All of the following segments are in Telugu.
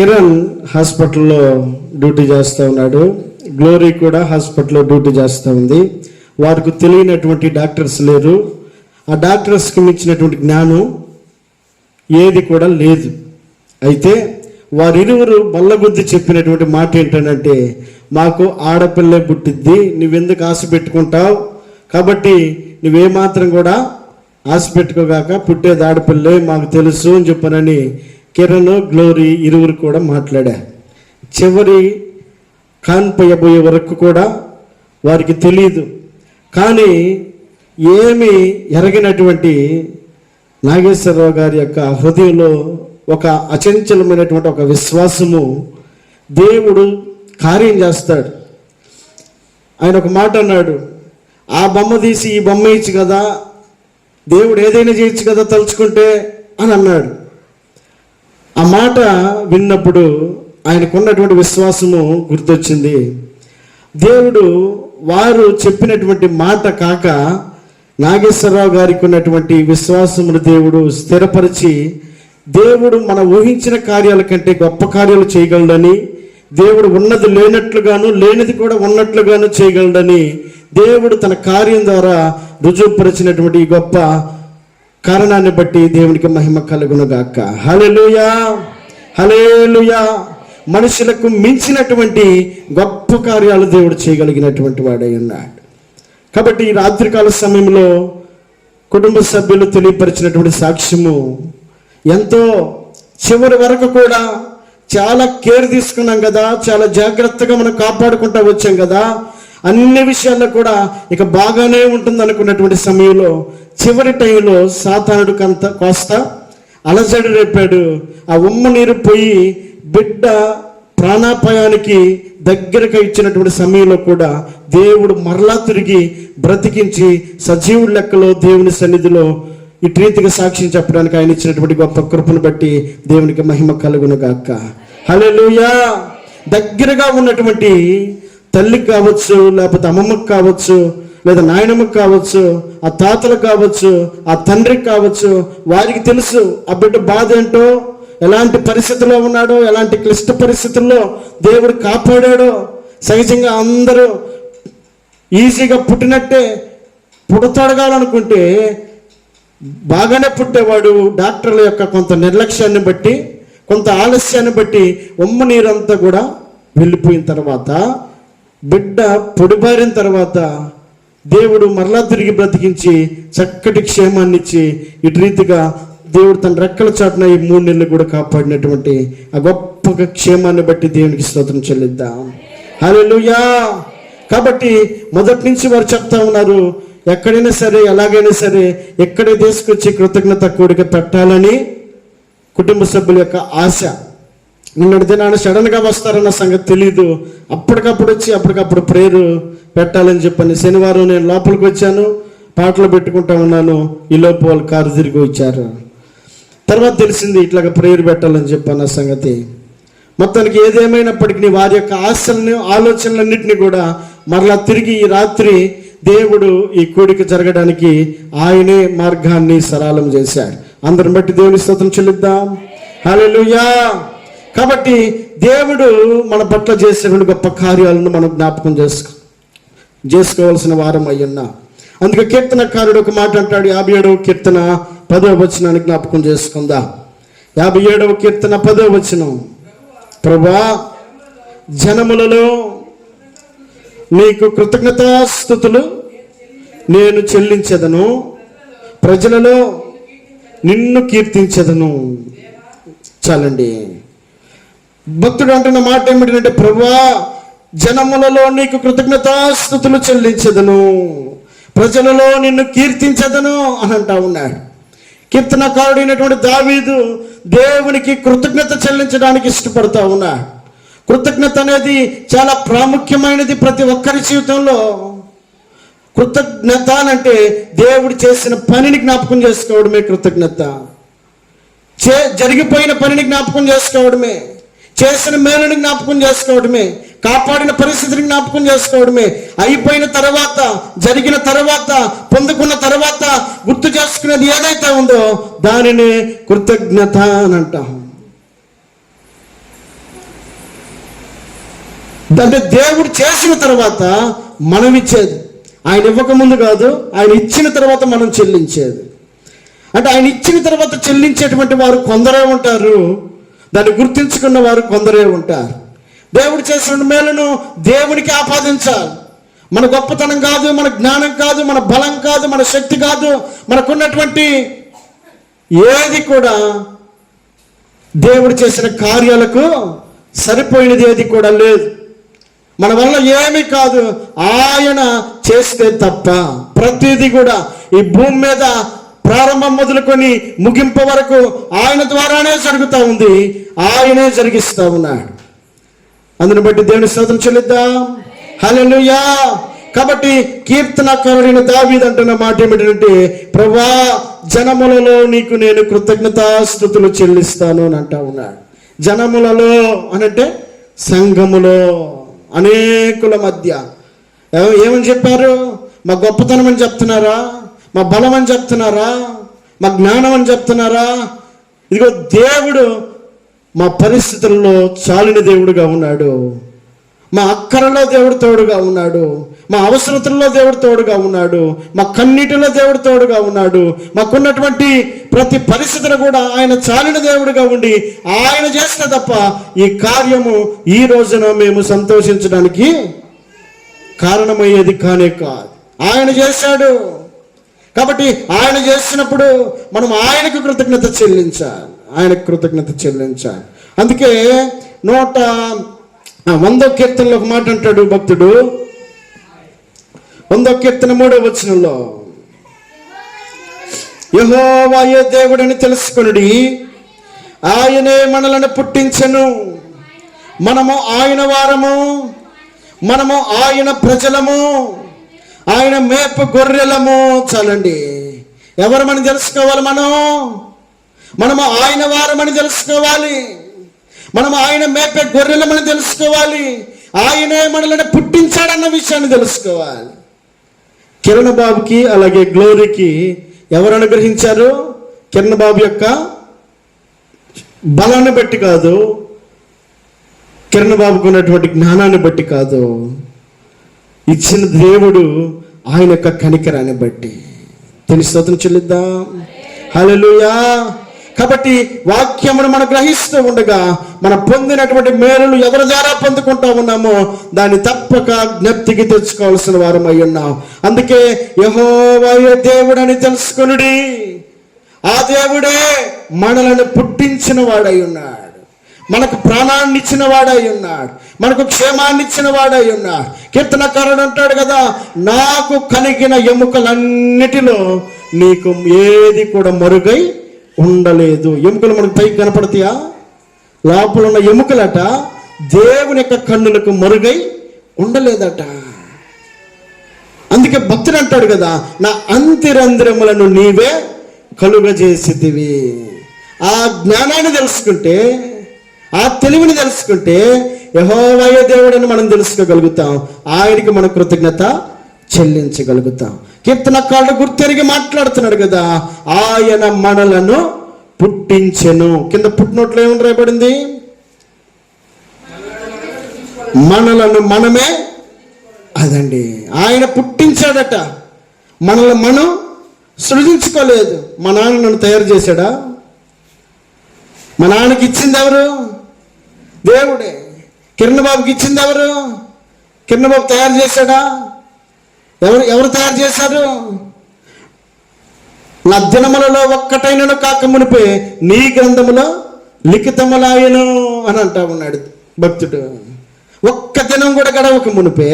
కిరణ్ హాస్పిటల్లో డ్యూటీ చేస్తూ ఉన్నాడు. గ్లోరీ కూడా హాస్పిటల్లో డ్యూటీ చేస్తూ ఉంది. వారికి తెలియనటువంటి డాక్టర్స్ లేరు. ఆ డాక్టర్స్కి మించినటువంటి జ్ఞానం ఏది కూడా లేదు. అయితే వారిరువురు బల్లగుద్ది చెప్పినటువంటి మాట ఏంటంటే మాకు ఆడపిల్లే పుట్టిద్ది. నువ్వెందుకు ఆశ పెట్టుకుంటావు? కాబట్టి నువ్వేమాత్రం కూడా ఆశ పెట్టుకోగాక పుట్టేది ఆడపిల్లే మాకు తెలుసు అని చెప్పనని కిరణ్ గ్లోరీ ఇరువురు కూడా మాట్లాడా చివరి కాన్పోయబోయే వరకు కూడా వారికి తెలియదు కానీ ఏమి ఎరగినటువంటి నాగేశ్వరరావు గారి యొక్క హృదయంలో ఒక అచంచలమైనటువంటి ఒక విశ్వాసము దేవుడు కార్యం చేస్తాడు. ఆయన ఒక మాట అన్నాడు ఆ బొమ్మ తీసి ఈ బొమ్మ ఇచ్చు కదా దేవుడు ఏదైనా చేయొచ్చు కదా తలుచుకుంటే అని అన్నాడు. ఆ మాట విన్నప్పుడు ఆయనకున్నటువంటి విశ్వాసము గుర్తొచ్చింది. దేవుడు వారు చెప్పినటువంటి మాట కాక నాగేశ్వరరావు గారికి ఉన్నటువంటి విశ్వాసమును దేవుడు స్థిరపరిచి దేవుడు మన ఊహించిన కార్యాల కంటే గొప్ప కార్యాలు చేయగలడని దేవుడు ఉన్నది లేనట్లుగాను లేనిది కూడా ఉన్నట్లుగాను చేయగలడని దేవుడు తన కార్యం ద్వారా రుజువుపరిచినటువంటి ఈ గొప్ప కారణాన్ని బట్టి దేవునికి మహిమ కలుగునుగాక. హలలుయా హలేలుయా మనుషులకు మించినటువంటి గొప్ప కార్యాలు దేవుడు చేయగలిగినటువంటి వాడై ఉన్నాడు. కాబట్టి ఈ రాత్రికాల సమయంలో కుటుంబ సభ్యులు తెలియపరిచినటువంటి సాక్ష్యము ఎంతో చివరి వరకు కూడా చాలా కేర్ తీసుకున్నాం కదా చాలా జాగ్రత్తగా మనం కాపాడుకుంటూ వచ్చాం కదా అన్ని విషయాల్లో కూడా ఇక బాగానే ఉంటుంది అనుకున్నటువంటి సమయంలో చివరి టైంలో సాతానుడు కంత కోస్త అలజడి రేపాడు. ఆ ఉమ్మ నీరు పోయి బిడ్డ ప్రాణాపాయానికి దగ్గరగా ఇచ్చినటువంటి సమయంలో కూడా దేవుడు మరలా తిరిగి బ్రతికించి సజీవుడి లెక్కలో దేవుని సన్నిధిలో ఇటు రీతిగా సాక్ష్యం చెప్పడానికి ఆయన ఇచ్చినటువంటి గొప్ప కృపను బట్టి దేవునికి మహిమ కలుగును గాక. హల్లెలూయా! దగ్గరగా ఉన్నటువంటి తల్లికి కావచ్చు లేకపోతే అమ్మమ్మకి కావచ్చు లేదా నాయనమ్మకి కావచ్చు ఆ తాతలకు కావచ్చు ఆ తండ్రికి కావచ్చు వారికి తెలుసు ఆ బిడ్డ బాధ ఏంటో ఎలాంటి పరిస్థితుల్లో ఉన్నాడో ఎలాంటి క్లిష్ట పరిస్థితుల్లో దేవుడు కాపాడాడో సహజంగా అందరూ ఈజీగా పుట్టినట్టే పుడతడగాలనుకుంటే బాగానే పుట్టేవాడు డాక్టర్ల యొక్క కొంత నిర్లక్ష్యాన్ని బట్టి కొంత ఆలస్యాన్ని బట్టి ఉమ్మ నీరంతా కూడా వెళ్ళిపోయిన తర్వాత బిడ్డ పొడిబారిన తర్వాత దేవుడు మరలా తిరిగి బ్రతికించి చక్కటి క్షేమాన్ని ఇచ్చి ఇటు రీతిగా దేవుడు తన రెక్కల చాటున ఈ మూడు నెలలు కూడా కాపాడినటువంటి ఆ గొప్ప క్షేమాన్ని బట్టి దేవునికి స్తోత్రం చెల్లిద్దాం. హలోయా కాబట్టి మొదటి నుంచి వారు చెప్తా ఉన్నారు ఎక్కడైనా సరే ఎలాగైనా సరే ఎక్కడే తీసుకొచ్చి కృతజ్ఞత కోరిక పెట్టాలని కుటుంబ సభ్యుల యొక్క ఆశ. నిన్నటి దినాన్ని సడన్గా వస్తారన్న సంగతి తెలియదు అప్పటికప్పుడు వచ్చి అప్పటికప్పుడు ప్రేయర్ పెట్టాలని చెప్పని శనివారం నేను లోపలికి వచ్చాను. పాటలు పెట్టుకుంటా ఉన్నాను. ఈ లోపు వాళ్ళు కారు తిరిగి వచ్చారు. తర్వాత తెలిసింది ఇట్లాగ ప్రేయర్ పెట్టాలని చెప్పన్న సంగతి. మొత్తానికి ఏదేమైనప్పటికీ వారి యొక్క ఆశలను ఆలోచనలన్నింటినీ కూడా మరలా తిరిగి ఈ రాత్రి దేవుడు ఈ కూడిక జరగడానికి ఆయనే మార్గాన్ని సరళం చేశాడు. అందరిని బట్టి దేవుని స్తోత్రం చెల్లిద్దాం. హలో కాబట్టి దేవుడు మన పట్ల చేసేటువంటి గొప్ప కార్యాలను మనం జ్ఞాపకం చేసుకో చేసుకోవాల్సిన వారం అయ్యున్నా. అందుకే కీర్తనకారుడు ఒక మాట అంటాడు యాభై ఏడవ కీర్తన పదవ వచనాన్ని జ్ఞాపకం చేసుకుందా. యాభై ఏడవ కీర్తన పదవ వచనం. ప్రభా జనములలో నీకు కృతజ్ఞతాస్థుతులు నేను చెల్లించదను. ప్రజలలో నిన్ను కీర్తించదను. చాలండి. భక్తుడు అంటున్న మాట ఏమిటంటే ప్రభా జనములలో నీకు కృతజ్ఞతాస్థుతులు చెల్లించదను. ప్రజలలో నిన్ను కీర్తించదను అని అంటా ఉన్నాడు కీర్తనకారుడైనటువంటి దావీదు దేవునికి కృతజ్ఞత చెల్లించడానికి ఇష్టపడతా ఉన్నాడు కృతజ్ఞత అనేది చాలా ప్రాముఖ్యమైనది ప్రతి ఒక్కరి జీవితంలో. కృతజ్ఞత అంటే దేవుడు చేసిన పనిని జ్ఞాపకం చేసుకోవడమే కృతజ్ఞత. చే జరిగిపోయిన పనిని జ్ఞాపకం చేసుకోవడమే. చేసిన మేలుని జ్ఞాపకం చేసుకోవడమే కాపాడిన పరిస్థితిని జ్ఞాపకం చేసుకోవడమే. అయిపోయిన తర్వాత జరిగిన తర్వాత పొందుకున్న తర్వాత గుర్తు చేసుకునేది ఏదైతే ఉందో దానిని కృతజ్ఞత అని అంటాం. అంటే దేవుడు చేసిన తర్వాత మనం ఇచ్చేది. ఆయన ఇవ్వకముందు కాదు ఆయన ఇచ్చిన తర్వాత మనం చెల్లించేది. అంటే ఆయన ఇచ్చిన తర్వాత చెల్లించేటువంటి వారు కొందరే ఉంటారు. దాన్ని గుర్తించుకున్న వారు కొందరే ఉంటారు. దేవుడు చేసిన మేలును దేవునికి ఆపాదించాలి. మన గొప్పతనం కాదు మన జ్ఞానం కాదు మన బలం కాదు మన శక్తి కాదు మనకున్నటువంటి ఏది కూడా దేవుడు చేసిన కార్యాలకు సరిపోయినది ఏది కూడా లేదు. మన వల్ల ఏమీ కాదు ఆయన చేస్తే తప్ప ప్రతిదీ కూడా ఈ భూమి మీద ప్రారంభం మొదలుకొని ముగింపు వరకు ఆయన ద్వారానే జరుగుతూ ఉంది. ఆయనే జరిగిస్తూ ఉన్నాడు. అందుని బట్టి దేవుని స్తోత్రం చెల్లిద్దాం. హల్లెలూయా. కాబట్టి కీర్తనకారుడైన దావీద్ అంటున్న మాట ఏమిటంటే ప్రభా జనములలో నీకు నేను కృతజ్ఞతాస్థుతులు చెల్లిస్తాను అని అంటా ఉన్నాడు. జనములలో అనంటే సంఘములో అనేకుల మధ్య. ఏమని చెప్పారు? మా గొప్పతనం అని చెప్తున్నారా? మా బలం అని చెప్తున్నారా? మా జ్ఞానం అని చెప్తున్నారా? ఇదిగో దేవుడు మా పరిస్థితుల్లో చాలిన దేవుడుగా ఉన్నాడు. మా అక్కరలో దేవుడు తోడుగా ఉన్నాడు. మా అవసరతల్లో దేవుడు తోడుగా ఉన్నాడు. మా కన్నీటిలో దేవుడు తోడుగా ఉన్నాడు. మాకున్నటువంటి ప్రతి పరిస్థితులు కూడా ఆయన చాలిన దేవుడుగా ఉండి ఆయన చేసిన తప్ప ఈ కార్యము ఈ రోజున మేము సంతోషించడానికి కారణమయ్యేది కానే కాదు. ఆయన చేశాడు. కాబట్టి ఆయన చేసినప్పుడు మనం ఆయనకు కృతజ్ఞత చెల్లించాలి. ఆయనకు కృతజ్ఞత చెల్లించాలి. అందుకే నూట వందో కీర్తనలో ఒక మాట అంటాడు భక్తుడు. వందో కీర్తన మూడో వచనంలో యహోవాయే దేవుడని తెలుసుకుని ఆయనే మనలను పుట్టించను. మనము ఆయన వారము. మనము ఆయన ప్రజలము. ఆయన మేపు గొర్రెలము చాలండి. ఎవరు మనం తెలుసుకోవాలి మనం? మనము ఆయన వారమని తెలుసుకోవాలి. మనము ఆయన మేపే గొర్రెలమని తెలుసుకోవాలి. ఆయనే మనల్ని పుట్టించాడన్న విషయాన్ని తెలుసుకోవాలి. కిరణ్ బాబుకి అలాగే గ్లోరీకి ఎవరు అనుగ్రహించారు? కిరణ్ బాబు యొక్క బలాన్ని బట్టి కాదు. కిరణ్ బాబుకు ఉన్నటువంటి జ్ఞానాన్ని బట్టి కాదు. ఇచ్చిన దేవుడు ఆయన యొక్క కనికరాన్ని బట్టి తెలిసి స్తోత్రం చెల్లిద్దాం. హలోయా కాబట్టి వాక్యమును మనం గ్రహిస్తూ ఉండగా మనం పొందినటువంటి మేలులు ఎవరి ద్వారా పొందుకుంటా ఉన్నామో దాన్ని తప్పక జ్ఞప్తికి తెచ్చుకోవాల్సిన వారం అయి ఉన్నాం. అందుకే యహోవాయ దేవుడని తెలుసుకునుడి. ఆ దేవుడే మనలను పుట్టించిన వాడై ఉన్నాడు. మనకు ప్రాణాన్ని ఇచ్చిన వాడై ఉన్నాడు. మనకు క్షేమాన్ని ఇచ్చిన వాడై ఉన్నాడు. కీర్తనకారుడు అంటాడు కదా నాకు కలిగిన ఎముకలన్నిటిలో నీకు ఏది కూడా మరుగై ఉండలేదు. ఎముకలు మనకు పైకి కనపడతాయా? లోపల ఉన్న ఎముకలట దేవుని యొక్క కన్నులకు మరుగై ఉండలేదట. అందుకే భక్తుడు అంటాడు కదా నా అంతిరంధ్రములను నీవే కలుగజేసిదివి ఆ జ్ఞానాన్ని తెలుసుకుంటే ఆ తెలివిని తెలుసుకుంటే యహోవయ దేవుడని మనం తెలుసుకోగలుగుతాం. ఆయనకి మన కృతజ్ఞత చెల్లించగలుగుతాం. కీర్తనకారుడు గుర్తెరిగి మాట్లాడుతున్నాడు కదా ఆయన మనలను పుట్టించెను. కింద పుట్టినట్లు ఏమని రాయబడింది? మనలను మనమే అదండి. ఆయన పుట్టించాడట. మనల్ని మనం సృజించుకోలేదు. మా నాన్న నన్ను తయారు చేశాడా? మా నాన్నకి ఇచ్చింది ఎవరు? దేవుడే కిరణ్ బాబుకి ఇచ్చింది ఎవరు? కిరణ్ బాబు తయారు చేశాడా? ఎవరు ఎవరు తయారు చేశారు? నా దినములలో ఒక్కటైనను కాక మునిపే నీ గ్రంథములో లిఖితములాయను అని అంటా ఉన్నాడు భక్తుడు. ఒక్క దినం కూడా గడవక మునిపే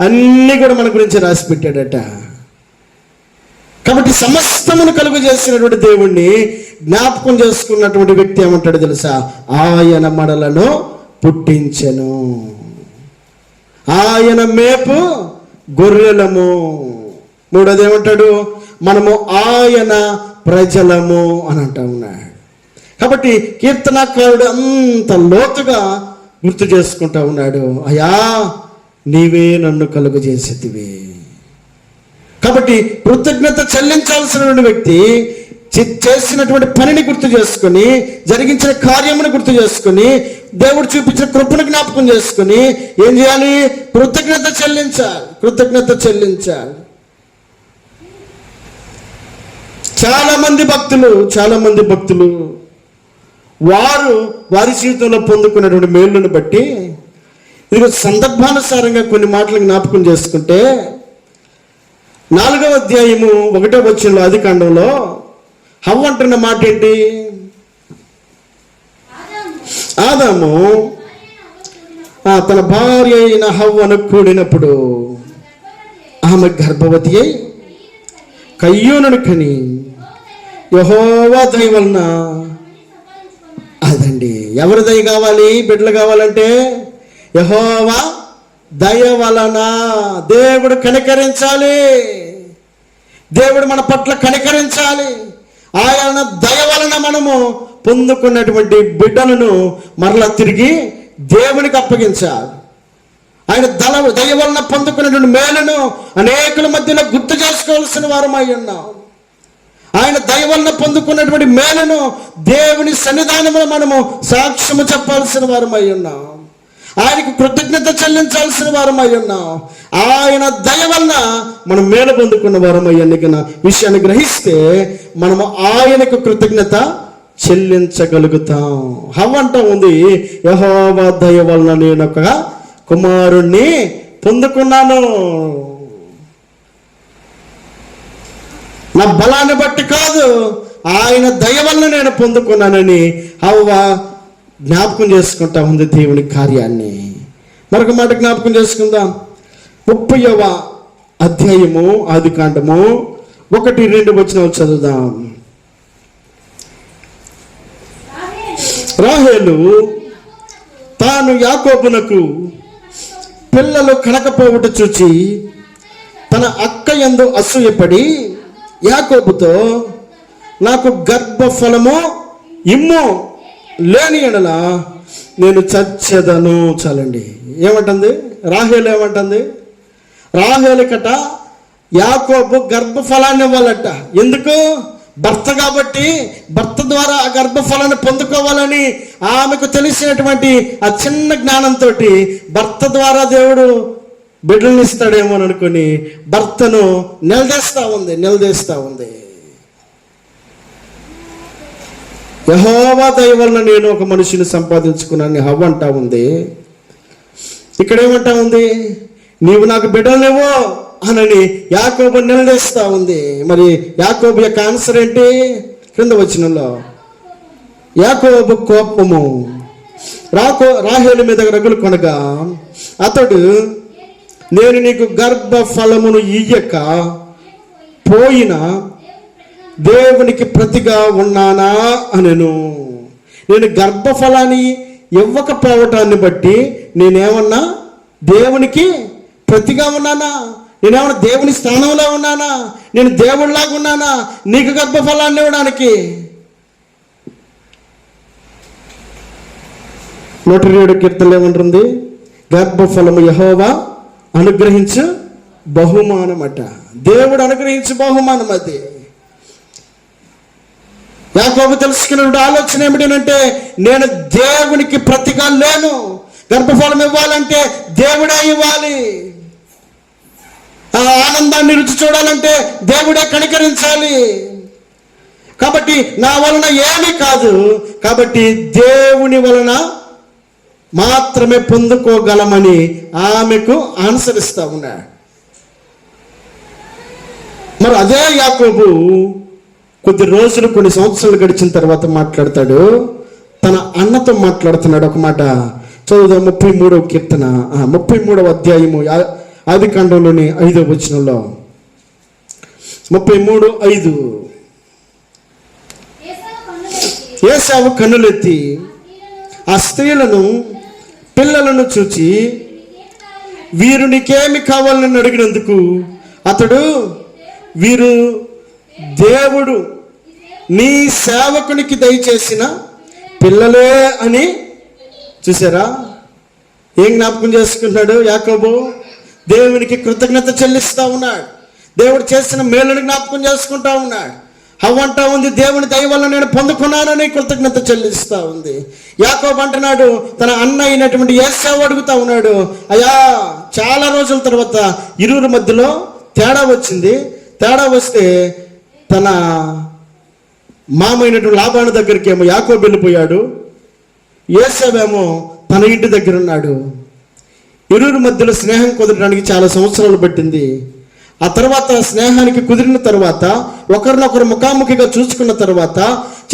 అన్నీ కూడా మన గురించి రాసి పెట్టాడట. కాబట్టి సమస్తమును కలుగు చేసినటువంటి దేవుణ్ణి జ్ఞాపకం చేసుకున్నటువంటి వ్యక్తి ఏమంటాడు తెలుసా? ఆయన మడలను పుట్టించెను. ఆయన మేపు గొర్రెలము. మూడోది ఏమంటాడు మనము ఆయన ప్రజలము అని అంటా ఉన్నాడు. కాబట్టి కీర్తనాకారుడు అంత లోతుగా గుర్తు చేసుకుంటా ఉన్నాడు. అయా నీవే నన్ను కలుగు చేసేదివి కాబట్టి కృతజ్ఞత చెల్లించాల్సిన వ్యక్తి చేసినటువంటి పనిని గుర్తు చేసుకొని జరిగించిన కార్యమును గుర్తు చేసుకొని దేవుడు చూపించిన కృపను జ్ఞాపకం చేసుకొని ఏం చేయాలి? కృతజ్ఞత చెల్లించాలి. కృతజ్ఞత చెల్లించాలి. చాలా మంది భక్తులు చాలా మంది భక్తులు వారు వారి జీవితంలో పొందుకున్నటువంటి మేలును బట్టి ఇది సందర్భానుసారంగా కొన్ని మాటలు జ్ఞాపకం చేసుకుంటే నాలుగవ అధ్యాయము ఒకటో వచ్చిన ఆది కాండంలో హవ్వ అంటున్న మాట ఏంటి ఆదాము తన భార్య అయిన హవ్వను కూడినప్పుడు ఆమె గర్భవతి అయి కయ్యూనుడు కని యహోవా దయ వలన అదండి. ఎవరి దయ కావాలి? బిడ్డలు కావాలంటే యహోవా దయ వలన దేవుడు కనికరించాలి. దేవుడు మన పట్ల కనికరించాలి. ఆయన దయ వలన మనము పొందుకున్నటువంటి బిడ్డలను మరలా తిరిగి దేవునికి అప్పగించాలి. ఆయన దళ దయ వలన పొందుకున్నటువంటి మేలును అనేకుల మధ్యలో గుర్తు చేసుకోవాల్సిన వారమై ఉన్నాం. ఆయన దయ వలన పొందుకున్నటువంటి మేలును దేవుని సన్నిధానంలో మనము సాక్ష్యము చెప్పాల్సిన వారమై ఉన్నాం. ఆయనకు కృతజ్ఞత చెల్లించాల్సిన వారమై ఉన్నాం. ఆయన దయ వలన మనం మేలు పొందుకున్న వారమై ఎన్నికన విషయాన్ని గ్రహిస్తే మనము ఆయనకు కృతజ్ఞత చెల్లించగలుగుతాం. హవ్వంట ఉంది. యహోవా దయ వలన నేను ఒక కుమారుణ్ణి పొందుకున్నాను. నా బలాన్ని బట్టి కాదు ఆయన దయ వలన నేను పొందుకున్నానని హవ్వ జ్ఞాపకం చేసుకుంటా ఉంది దేవుని కార్యాన్ని. మరొక మాట జ్ఞాపకం చేసుకుందాం. ముప్పైవ అధ్యాయము ఆది కాండము ఒకటి రెండు వచ్చిన చదువుదాం. రాహేలు తాను యాకోబునకు పిల్లలు కనకపోవుట చూచి తన అక్క ఎందు అసూయపడి యాకోబుతో నాకు గర్భఫలము ఇమ్ము లేని ఎడల నేను చచ్చెదను చాలండి. ఏమంటుంది? రాహేలు ఏమంటుంది? రాహేలికట యాకోబు గర్భఫలాన్ని ఇవ్వాలట ఎందుకు? భర్త కాబట్టి భర్త ద్వారా ఆ గర్భఫలాన్ని పొందుకోవాలని ఆమెకు తెలిసినటువంటి ఆ చిన్న జ్ఞానంతో భర్త ద్వారా దేవుడు బిడ్డల్ని ఇస్తాడేమో అనుకుని భర్తను నిలదేస్తా ఉంది నిలదేస్తా ఉంది. యహోవా దయ వలన నేను ఒక మనిషిని సంపాదించుకున్నాను హవ్ అంటా ఉంది. ఇక్కడ ఏమంటా ఉంది? నీవు నాకు బిడ్డలేవో అనని యాకోబు నిలదీస్తా ఉంది. మరి యాకోబు యొక్క ఆన్సర్ ఏంటి? క్రింద వచ్చినలో యాకోబు కోపము. రాకో రాహేలు మీద రగులు కొనగా అతడు నేను నీకు గర్భ ఫలమును ఇయ్యక పోయిన దేవునికి ప్రతిగా ఉన్నానా అనెను. నేను గర్భఫలాన్ని ఇవ్వకపోవటాన్ని బట్టి నేనేమన్నా దేవునికి ప్రతిగా ఉన్నానా? నేనేమన్నా దేవుని స్థానంలో ఉన్నానా? నేను దేవుడిలాగా ఉన్నానా? నీకు గర్భఫలాన్ని ఇవ్వడానికి. నూట ఏడు కీర్తనలు ఏమంటుంది? గర్భఫలము యహోవా అనుగ్రహించు బహుమానం అట దేవుడు అనుగ్రహించు బహుమానం అది యాకోబు తెలుసుకున్న ఆలోచన ఏమిటంటే నేను దేవునికి ప్రతిగా లేను. గర్భఫలం ఇవ్వాలంటే దేవుడే ఇవ్వాలి. ఆ ఆనందాన్ని రుచి చూడాలంటే దేవుడే కనికరించాలి. కాబట్టి నా వలన ఏమీ కాదు. కాబట్టి దేవుని వలన మాత్రమే పొందుకోగలమని ఆమెకు ఆన్సరిస్తా ఉన్నా. ఉన్నాడు మరి అదే యాకోబు కొద్ది రోజులు కొన్ని సంవత్సరాలు గడిచిన తర్వాత మాట్లాడతాడు. తన అన్నతో మాట్లాడుతున్నాడు ఒక మాట. చదువుదా ముప్పై మూడవ కీర్తన. ఆ, ముప్పై మూడవ అధ్యాయము ఆది కాండంలోని ఐదవ వచనంలో. ముప్పై మూడు ఐదు. ఏసావు కన్నులెత్తి ఆ స్త్రీలను పిల్లలను చూచి వీరు నీకేమి కావాలని అడిగినందుకు అతడు వీరు దేవుడు నీ సేవకునికి దయచేసిన పిల్లలే అని చూసారా? ఏం జ్ఞాపకం చేసుకుంటున్నాడు యాకోబు? దేవునికి కృతజ్ఞత చెల్లిస్తూ ఉన్నాడు. దేవుడు చేసిన మేలుని జ్ఞాపకం చేసుకుంటా ఉన్నాడు. అవ్వంటా ఉంది దేవుని దయ వల్ల నేను పొందుకున్నానని కృతజ్ఞత చెల్లిస్తూ ఉంది. యాకోబు అంటున్నాడు తన అన్న అయినటువంటి ఏసావు అడుగుతా ఉన్నాడు అయ్యా చాలా రోజుల తర్వాత ఇరువురి మధ్యలో తేడా వచ్చింది. తేడా వస్తే తన మామైనటువంటి లాభాని దగ్గరికి ఏమో యాకోబు వెళ్ళిపోయాడు. ఏసావేమో తన ఇంటి దగ్గర ఉన్నాడు ఇరువురి మధ్యలో స్నేహం కుదరడానికి చాలా సంవత్సరాలు పట్టింది. ఆ తర్వాత స్నేహానికి కుదిరిన తర్వాత ఒకరినొకరు ముఖాముఖిగా చూసుకున్న తర్వాత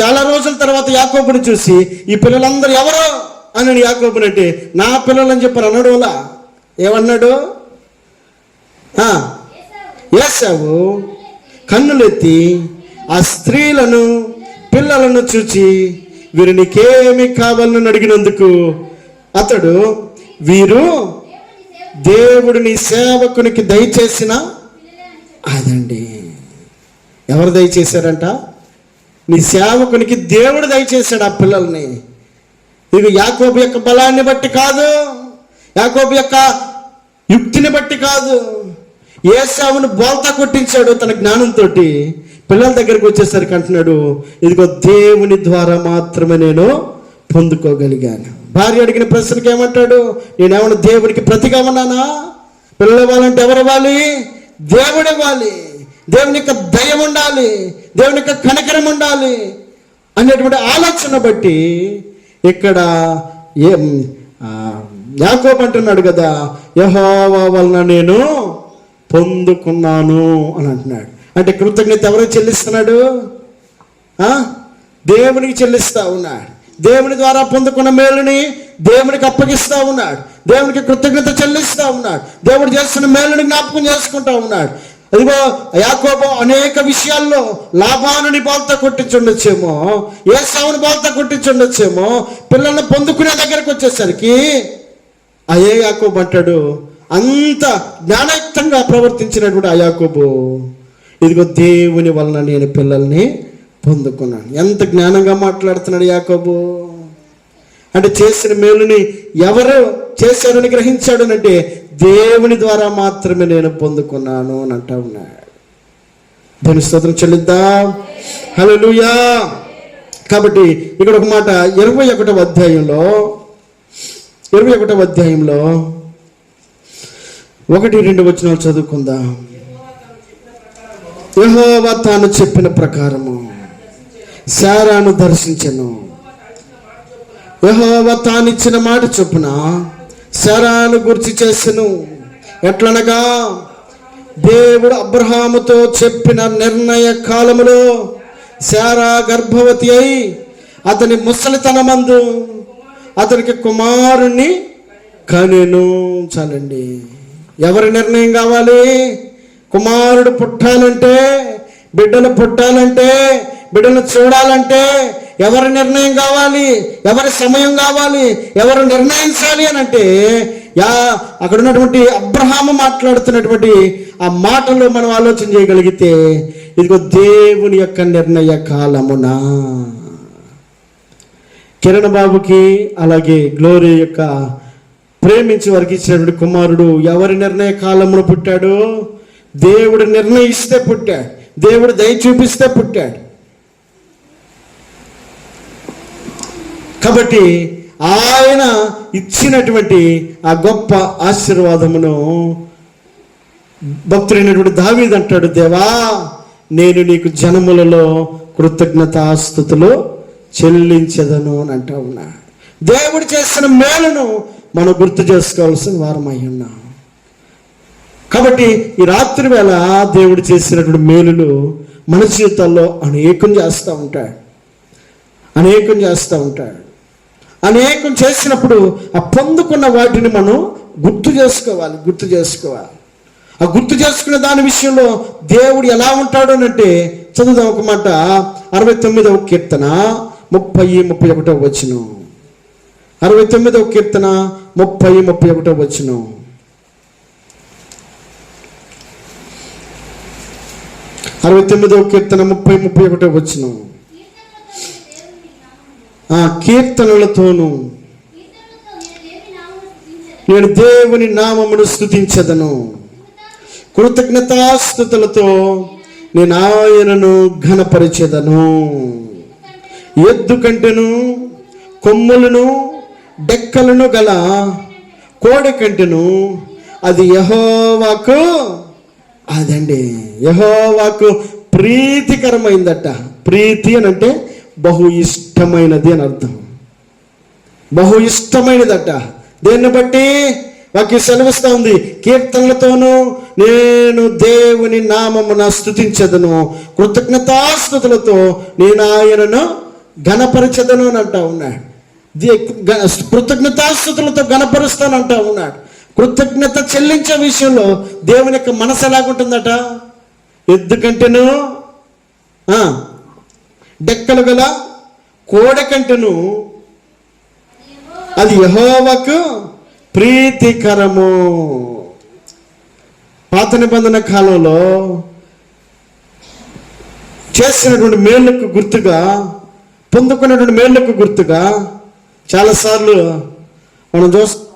చాలా రోజుల తర్వాత యాకోబుని చూసి ఈ పిల్లలందరూ ఎవరో? అని యాకోబుని అంటే నా పిల్లలని చెప్పారు అన్నాడు అలా. ఏమన్నాడు? ఆ, ఏసావు. కన్నులెత్తి ఆ స్త్రీలను పిల్లలను చూచి వీరు నీకేమి కావాలని అడిగినందుకు అతడు వీరు దేవుడు నీ సేవకునికి దయచేసిన అదండి. ఎవరు దయచేశారంట? నీ సేవకునికి దేవుడు దయచేశాడు ఆ పిల్లల్ని. ఇది యాకోబు యొక్క బలాన్ని బట్టి కాదు. యాకోబు యొక్క యుక్తిని బట్టి కాదు. ఏసావును బోల్తా కొట్టించాడు తన జ్ఞానంతో పిల్లల దగ్గరికి వచ్చేసరికి అంటున్నాడు ఇదిగో దేవుని ద్వారా మాత్రమే నేను పొందుకోగలిగాను. భార్య అడిగిన ప్రశ్నకి ఏమంటాడు నేనేమన్నా దేవుడికి ప్రతిగా ఉన్నానా పిల్లలు ఇవ్వాలంటే ఎవరు ఇవ్వాలి? దేవుడు ఇవ్వాలి. దేవుని యొక్క దయ ఉండాలి. దేవుని యొక్క కనకరం ఉండాలి. అనేటువంటి ఆలోచన బట్టి ఇక్కడ ఏం ఆ, అంటున్నాడు కదా యహోవా వలన నేను పొందుకున్నాను అని అంటున్నాడు. అంటే కృతజ్ఞత ఎవరు చెల్లిస్తున్నాడు? దేవునికి చెల్లిస్తా ఉన్నాడు. దేవుని ద్వారా పొందుకున్న మేలుని దేవునికి అప్పగిస్తూ ఉన్నాడు. దేవునికి కృతజ్ఞత చెల్లిస్తూ ఉన్నాడు. దేవుడు చేస్తున్న మేలుని జ్ఞాపకం చేసుకుంటా ఉన్నాడు. అదిగో యాకోబో అనేక విషయాల్లో లాభానుని బాల్త కొట్టించుండొచ్చేమో ఏ సావుని బాల్త కొట్టించుండొచ్చేమో పిల్లల్ని పొందుకునే దగ్గరకు వచ్చేసరికి అయ్యే యాకోబు అంటాడు అంత జ్ఞానయుక్తంగా ప్రవర్తించినటువంటి ఆ యాకోబు. ఇదిగో దేవుని వలన నేను పిల్లల్ని పొందుకున్నాను. ఎంత జ్ఞానంగా మాట్లాడుతున్నాడు యాకోబు. అంటే చేసిన మేలుని ఎవరు చేశారని గ్రహించాడు అంటే దేవుని ద్వారా మాత్రమే నేను పొందుకున్నాను అని అంటా ఉన్నాడు. దేవుని స్తోత్రం చెల్లిద్దాం. హల్లెలూయా. కాబట్టి ఇక్కడ ఒక మాట ఇరవై ఒకటవ అధ్యాయంలో ఇరవై ఒకటవ అధ్యాయంలో ఒకటి రెండు వచనాలు చదువుకుందాం. యెహోవా తాను చెప్పిన ప్రకారము. శారాను దర్శించను. యెహోవా తానిచ్చిన మాట చొప్పున శారాను గుర్చి చేసెను. ఎట్లనగా దేవుడు అబ్రహాముతో చెప్పిన నిర్ణయ కాలములో శారా గర్భవతి అయి అతని ముసలితనమందు అతనికి కుమారుణ్ణి కనెను. చాలండి. ఎవరి నిర్ణయం కావాలి? కుమారుడు పుట్టాలంటే బిడ్డలు పుట్టాలంటే బిడ్డలు చూడాలంటే ఎవరి నిర్ణయం కావాలి ఎవరి సమయం కావాలి ఎవరు నిర్ణయించాలి అని అంటే యా అక్కడ ఉన్నటువంటి అబ్రహాము మాట్లాడుతున్నటువంటి ఆ మాటలు మనం ఆలోచన చేయగలిగితే ఇదిగో దేవుని యొక్క నిర్ణయ కాలమునా కిరణ్ బాబుకి అలాగే గ్లోరీ యొక్క ప్రేమించి వారికి ఇచ్చినటువంటి కుమారుడు ఎవరి నిర్ణయ కాలంలో పుట్టాడు? దేవుడు నిర్ణయిస్తే పుట్టాడు. దేవుడు దయ చూపిస్తే పుట్టాడు. కాబట్టి ఆయన ఇచ్చినటువంటి ఆ గొప్ప ఆశీర్వాదమును భక్తుడైనటువంటి దావీద్ అంటాడు దేవా నేను నీకు జనములలో కృతజ్ఞతాస్థుతులు చెల్లించదను అని అంటా ఉన్నా దేవుడు చేసిన మేలును మనం గుర్తు చేసుకోవాల్సిన వారమై ఉన్నాం. కాబట్టి ఈ రాత్రి వేళ దేవుడు చేసినటువంటి మేలులు మన జీవితాల్లో అనేకం చేస్తూ ఉంటాడు. అనేకం చేస్తూ ఉంటాడు. అనేకం చేసినప్పుడు ఆ పొందుకున్న వాటిని మనం గుర్తు చేసుకోవాలి గుర్తు చేసుకోవాలి. ఆ గుర్తు చేసుకునే దాని విషయంలో దేవుడు ఎలా ఉంటాడు అంటే చదువుదాం ఒక మాట. అరవై తొమ్మిదవ కీర్తన ముప్పై ముప్పై ఒకటో వచ్చిన అరవై తొమ్మిదవ కీర్తన ముప్పై ముప్పై ఒకటో వచ్చినాం అరవై తొమ్మిదవ కీర్తన ముప్పై ముప్పై ఒకటో వచ్చిన ఆ కీర్తనలతోనూ నేను దేవుని నామమును స్థుతించదను కృతజ్ఞతాస్థుతులతో నేను ఆయనను ఘనపరిచెదను. ఎద్దు కంటెను కొమ్ములను డెక్కలను గల కోడి కంటెను అది యహోవాకు అదండి. యహోవాకు ప్రీతికరమైందట. ప్రీతి అని అంటే బహు ఇష్టమైనది అని అర్థం. బహు ఇష్టమైనదట. దేన్ని బట్టి? వాకి సెలవిస్తా ఉంది. కీర్తనలతోనూ నేను దేవుని నామమున స్థుతించదను కృతజ్ఞతాస్థుతులతో నేను ఆయనను ఘనపరచదను అని అంటా ఉన్నాడు. కృతజ్ఞతాస్థుతులతో ఘనపరుస్తానంటా ఉన్నాడు. కృతజ్ఞత చెల్లించే విషయంలో దేవుని యొక్క మనసు ఎలాగుంటుందట? ఎందుకంటేను? డెక్కలు గల కోడెకంటను అది యహోవకు ప్రీతికరము. పాత నిబంధన కాలంలో చేసినటువంటి మేళ్ళకు గుర్తుగా పొందుకున్నటువంటి మేళ్ళకు గుర్తుగా చాలాసార్లు మనం చూస్తాం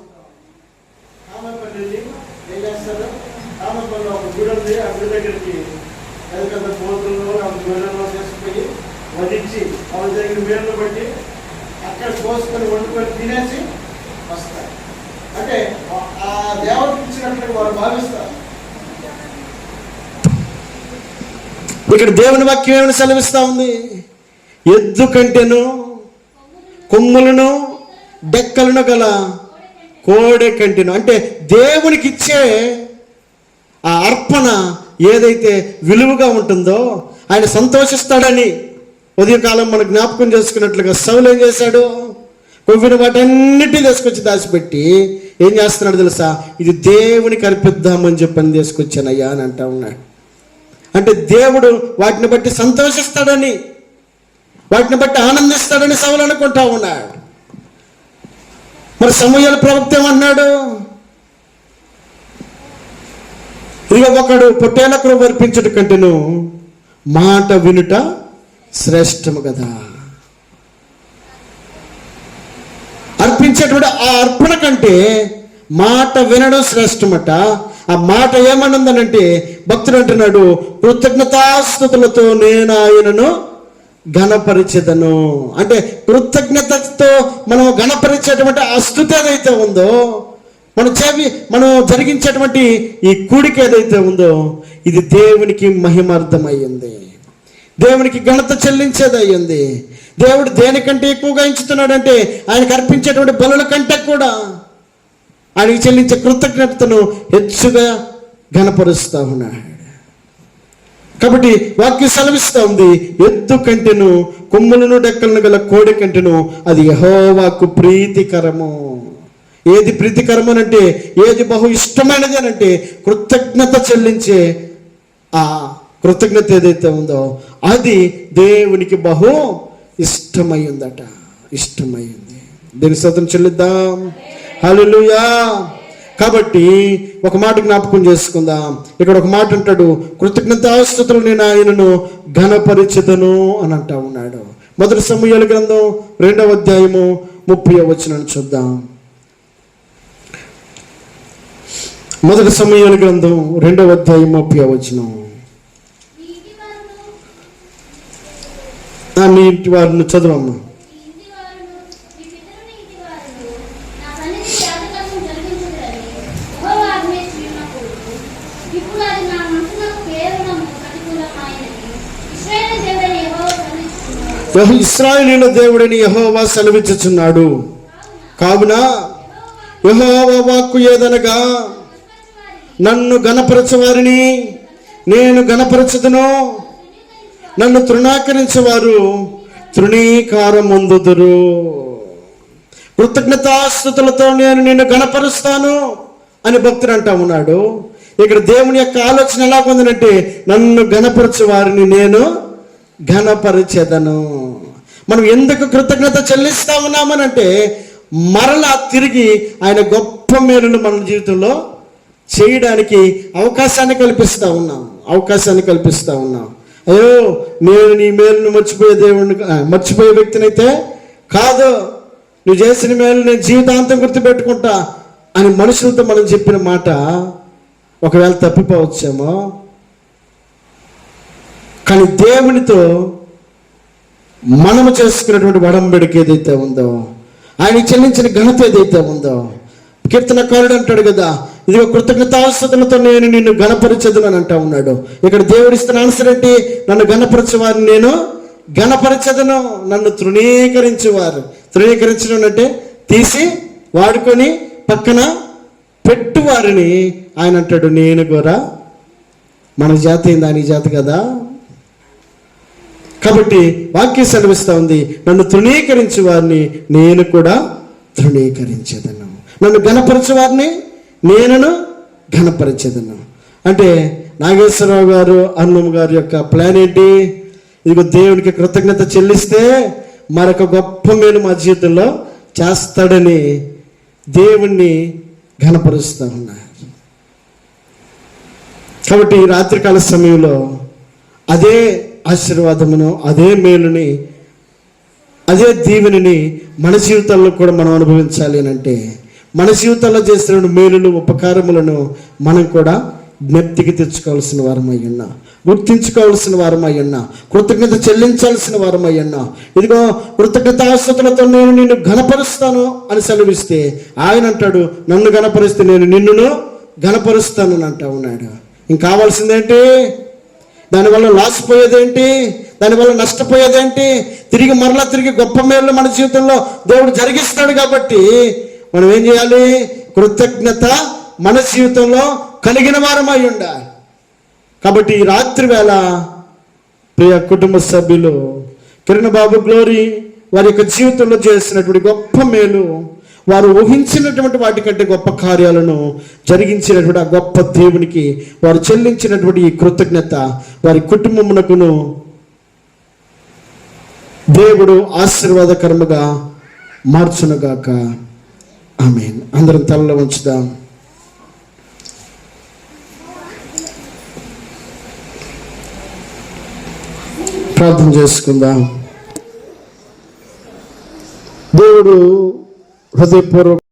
ఐదు దగ్గర మేలు అక్కడ కోసుకొని వండుకొని తినేసి వస్తారు. అంటే ఆ దేవతకి ఇచ్చినట్లు వారు భావిస్తారు. ఇక్కడ దేవుని వాక్యం ఏమైనా సెలవిస్తా ఉంది? ఎద్దు కంటెను కొమ్ములను డెక్కలను గల కోడె కంటెను. అంటే దేవునికి ఇచ్చే ఆ అర్పణ ఏదైతే విలువగా ఉంటుందో ఆయన సంతోషిస్తాడని ఉదయకాలం మనం జ్ఞాపకం చేసుకున్నట్లుగా సౌలు ఏం చేశాడు? కొవ్విన వాటన్నిటి తీసుకొచ్చి దాచిపెట్టి ఏం చేస్తున్నాడు తెలుసా? ఇది దేవునికి అర్పిద్దామని చెప్పని తీసుకొచ్చానయ్యా అని అంటా ఉన్నాడు. అంటే దేవుడు వాటిని బట్టి సంతోషిస్తాడని వాటిని బట్టి ఆనందిస్తాడని సౌలు అనుకుంటా ఉన్నాడు. మరి సమయాల ప్రవక్త ఏమన్నాడు ఇక ఒకడు పొట్టేలకు వర్పించడు కంటేను మాట వినుట శ్రేష్టము కదా. అర్పించేటువంటి ఆ అర్పణ కంటే మాట వినడం శ్రేష్టమట. ఆ మాట ఏమనుందనంటే భక్తుడు అంటున్నాడు కృతజ్ఞతాస్థుతులతో నేను ఆయనను ఘనపరిచేదను. అంటే కృతజ్ఞతతో మనం ఘనపరిచేటువంటి ఆ స్థుతి ఏదైతే ఉందో మనం చేవి మనం జరిగించేటువంటి ఈ కూడిక ఏదైతే ఉందో ఇది దేవునికి మహిమార్థమయ్యింది. దేవునికి ఘనత చెల్లించేది అయ్యింది దేవుడు దేనికంటే ఎక్కువగా ఎంచుతున్నాడంటే ఆయనకు అర్పించేటువంటి బలుల కంటే కూడా ఆయనకి చెల్లించే కృతజ్ఞతను హెచ్చుగా ఘనపరుస్తా ఉన్నాడు. కాబట్టి వాక్యం సెలవిస్తూ ఉంది ఎద్దు కంటెను కొమ్ములను డెక్కలను గల కోడి కంటెను అది యహోవాకు ప్రీతికరము. ఏది ప్రీతికరము అంటే ఏది బహు ఇష్టమైనది అని అంటే కృతజ్ఞత చెల్లించే ఆ కృతజ్ఞత ఏదైతే ఉందో అది దేవునికి బహు ఇష్టమైందట ఇష్టమైంది దీని శ్రద్ధను చెల్లిద్దాం. హలోయా కాబట్టి ఒక మాట జ్ఞాపకం చేసుకుందాం. ఇక్కడ ఒక మాట అంటాడు కృతజ్ఞతాస్తుతులు నేను ఆయనను ఘనపరిచితను అని అంటా ఉన్నాడు. మొదటి సమయాల గ్రంథం రెండవ అధ్యాయము ముప్పై వచ్చిన చూద్దాం. మొదటి సమయాల గ్రంథం రెండవ అధ్యాయం ముప్పై వచనం ఈ ఇంటి వారును ఆ, మీ ఇంటి వారిని చదవమ్మా ఈ ఇంటి వారును మీ పితరుని ఇంటి వారును నా సన్నిధి జాతకము జరిగించుదురని యెహోవా ఆజ్ఞయించినప్పుడు ఇప్పుడు అది నా ఇంటి వారిని ప్రతికూలమైనది ఇస్రాయలీల దేవుడిని యహోవా సెలవిచ్చుచున్నాడు. కావున యహోవా వాక్కు ఏదనగా నన్ను గణపరచవారిని నేను గణపరచదును. నన్ను తృణాకరించేవారు తృణీకారముందుదురు. కృతజ్ఞతాస్థుతులతో నేను నిన్ను గణపరుస్తాను అని భక్తుడు అంటా ఉన్నాడు. ఇక్కడ దేవుని యొక్క ఆలోచన ఎలా పొందినంటే నన్ను గణపరచు వారిని నేను ఘనపరిచెదను. మనం ఎందుకు కృతజ్ఞత చెల్లిస్తా ఉన్నామనంటే మరలా తిరిగి ఆయన గొప్ప మేలును మన జీవితంలో చేయడానికి అవకాశాన్ని కల్పిస్తా ఉన్నాం. అవకాశాన్ని కల్పిస్తా ఉన్నాం. అయ్యో నేను నీ మేలును మర్చిపోయే దేవుడిని మర్చిపోయే వ్యక్తినైతే కాదు. నువ్వు చేసిన మేలు నేను జీవితాంతం గుర్తుపెట్టుకుంటా అని మనుషులతో మనం చెప్పిన మాట ఒకవేళ తప్పిపోవచ్చేమో. కానీ దేవునితో మనము చేసుకున్నటువంటి వడంబడికి ఏదైతే ఉందో ఆయన చెల్లించిన ఘనత ఏదైతే ఉందో కీర్తనకారుడు అంటాడు కదా ఇదిగో కృతజ్ఞతాశ్వతనతో నేను నిన్ను గణపరచదును అని అంటా ఉన్నాడు. ఇక్కడ దేవుడు ఇస్తున్న ఆన్సర్ ఏంటి? నన్ను గణపరచేవారిని నేను గణపరచదును. నన్ను తృణీకరించేవారు. తృణీకరించడం అంటే తీసి వాడుకొని పక్కన పెట్టువారిని. ఆయన అంటాడు నేను కూడా మన జాతి ఏంది? ఆయన జాతి కదా? కాబట్టి వాక్యం సెలవిస్తూ ఉంది. నన్ను తృణీకరించే వారిని నేను కూడా తృణీకరించేదను. నన్ను గణపరచే వారిని నేనను ఘనపరిచేదను. అంటే నాగేశ్వరరావు గారు అన్నమ్మ గారి యొక్క ప్లాన్ ఏంటి? ఇదిగో దేవునికి కృతజ్ఞత చెల్లిస్తే మరొక గొప్ప మేలు మా జీవితంలో చేస్తాడని దేవుణ్ణి ఘనపరుస్తూ ఉన్నారు కాబట్టి ఈ రాత్రికాల సమయంలో అదే ఆశీర్వాదమును అదే మేలుని అదే దీవెనని మన జీవితాల్లో కూడా మనం అనుభవించాలి అని అంటే మన జీవితంలో చేసిన మేలులు ఉపకారములను మనం కూడా జ్ఞప్తికి తెచ్చుకోవాల్సిన వారమై ఉన్నా గుర్తించుకోవాల్సిన వారమై ఉన్నా కృతజ్ఞత చెల్లించాల్సిన వారమై ఉన్నా. ఇదిగో కృతజ్ఞతాస్తుతులతో నేను నిన్ను ఘనపరుస్తాను అని సెలవిస్తే ఆయన అంటాడు నన్ను ఘనపరిస్తే నేను నిన్నును ఘనపరుస్తాను అని అంటా ఉన్నాడు. ఇంక కావాల్సిందేంటి? దానివల్ల లాస్ పోయేదేంటి? దానివల్ల నష్టపోయేదేంటి? తిరిగి మరలా తిరిగి గొప్ప మేలు మన జీవితంలో దేవుడు జరిగిస్తాడు కాబట్టి మనం ఏం చేయాలి? కృతజ్ఞత మన జీవితంలో కలిగిన వారమై ఉండాలి. కాబట్టి ఈ రాత్రి వేళ ప్రియ కుటుంబ సభ్యులు కిరణ్ బాబు గ్లోరీ వారి యొక్క జీవితంలో చేసినటువంటి గొప్ప మేలు వారు ఊహించినటువంటి వాటికంటే గొప్ప కార్యాలను జరిగించినటువంటి ఆ గొప్ప దేవునికి వారు చెల్లించినటువంటి ఈ కృతజ్ఞత వారి కుటుంబమునకును దేవుడు ఆశీర్వాదకరముగా మార్చునుగాక. ఆమె అందరం తలలో ఉంచుదాం. ప్రార్థన చేసుకుందాం. దేవుడు హృదయపూర్వక